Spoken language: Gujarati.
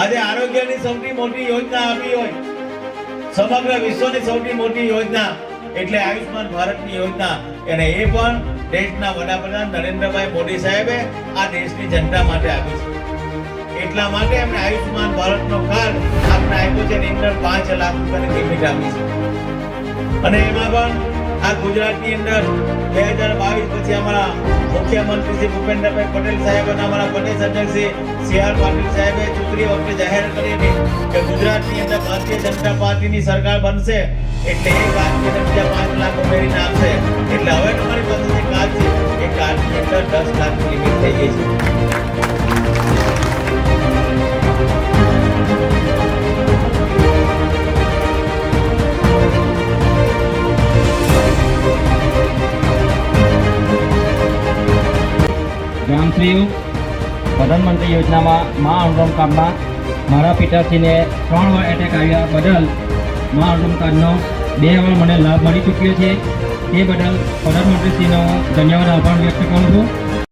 આજે આરોગ્યની સૌથી મોટી યોજના આપી હોય, સમગ્ર વિશ્વની સૌથી મોટી યોજના એટલે આયુષ્માન ભારતની યોજના. અને એ પણ દેશના વડાપ્રધાન નરેન્દ્રભાઈ મોદી સાહેબે આ દેશની જનતા માટે આપી છે. એટલા માટે એમણે આયુષ્માન ભારતનો કાર્ડ આપણે આપ્યો છે અંદર પાંચ લાખ રૂપિયાની લિમિટ આપી છે. અને એમાં પણ આ ગુજરાતની અંદર બે હજાર બાવીસ પછી અમારા મુખ્યમંત્રી શ્રી ભૂપેન્દ્રભાઈ પટેલ સાહેબ અને અમારા પ્રદેશ અધ્યક્ષ શ્રી સી આર પાટીલ સાહેબે ચૂંટણી વખતે જાહેર કરી હતી કે ગુજરાતની અંદર ભારતીય જનતા પાર્ટીની સરકાર બનશે એટલે એ કાર્ડની જનતા પાંચ લાખ ઉમેરીને આપશે એટલે હવે તમારી પાસે જે કાર્ડ છે એ કાર્ડની અંદર દસ લાખની લિમિટ થઈ ગઈ છે. ગ્રામશ્રીઓ પ્રધાનમંત્રી યોજનામાં મા અનુરોમ કાર્ડમાં મારા પિતાશ્રીને ત્રણ વાર એટેક આવ્યા બદલ મા અનુરોમ કાર્ડનો બે વાર મને લાભ મળી ચૂક્યો છે. તે બદલ પ્રધાનમંત્રીશ્રીનો ધન્યવાદ આભાર વ્યક્ત કરું છું.